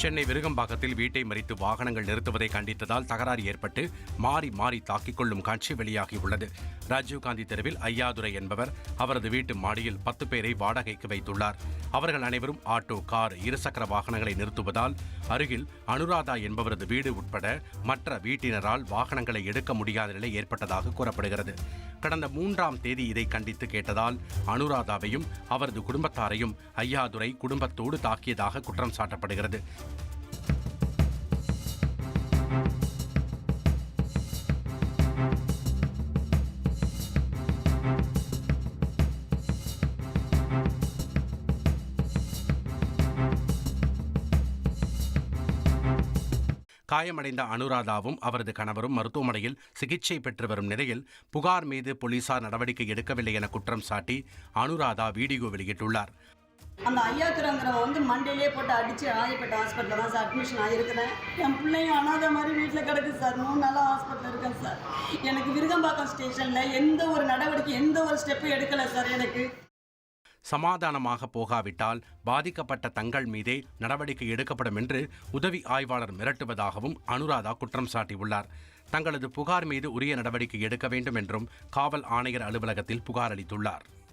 சென்னை விருகம்பாக்கத்தில் வீட்டை மறித்து வாகனங்கள் நிறுத்துவதை கண்டித்ததால் தகராறு ஏற்பட்டு மாறி மாறி தாக்கிக் கொள்ளும் காட்சி வெளியாகியுள்ளது. ராஜீவ்காந்தி தெருவில் ஐயாதுரை என்பவர் அவரது வீட்டு மாடியில் பத்து பேரை வாடகைக்கு வைத்துள்ளார். அவர்கள் அனைவரும் ஆட்டோ கார் இருசக்கர வாகனங்களை நிறுத்துவதால் அருகில் அனுராதா என்பவரது வீடு உட்பட மற்ற வீட்டினரால் வாகனங்களை எடுக்க முடியாத நிலை ஏற்பட்டதாக கூறப்படுகிறது. கடந்த மூன்றாம் தேதி இதை கண்டித்து கேட்டதால் அனுராதாவையும் அவரது குடும்பத்தாரையும் ஐயாதுரை குடும்பத்தோடு தாக்கியதாக குற்றம் சாட்டப்படுகிறது. காயமடைந்த அனுராதாவும் அவரது கணவரும் மருத்துவமனையில் சிகிச்சை பெற்று வரும் நிலையில் புகார் மீது போலீசார் நடவடிக்கை எடுக்கவில்லை என குற்றம் சாட்டி அனுராதா வீடியோ வெளியிட்டுள்ளார். அந்த ஐயாத்துறங்கிறவன் வந்து மண்டையிலே போட்டு அடித்து ஆயப்பட்ட ஹாஸ்பிட்டலில் தான் சார் அட்மிஷன் ஆகிருக்கிறேன் என் பிள்ளையும் அனாத மாதிரி வீட்டில் கிடக்கு சார். மூணு நாளாக ஹாஸ்பிட்டலில் இருக்கேன் சார். எனக்கு விருகம்பாக்கம் ஸ்டேஷனில் எந்த ஒரு நடவடிக்கை எந்த ஒரு ஸ்டெப்பும் எடுக்கலை சார் எனக்கு. சமாதானமாக போகாவிட்டால் பாதிக்கப்பட்ட தங்கள் மீதே நடவடிக்கை எடுக்கப்படும் என்று உதவி ஆய்வாளர் மிரட்டுவதாகவும் அனுராதா குற்றம் சாட்டியுள்ளார். தங்களது புகார் மீது உரிய நடவடிக்கை எடுக்க வேண்டும் என்றும் காவல் ஆணையர் அலுவலகத்தில் புகார் அளித்துள்ளார்.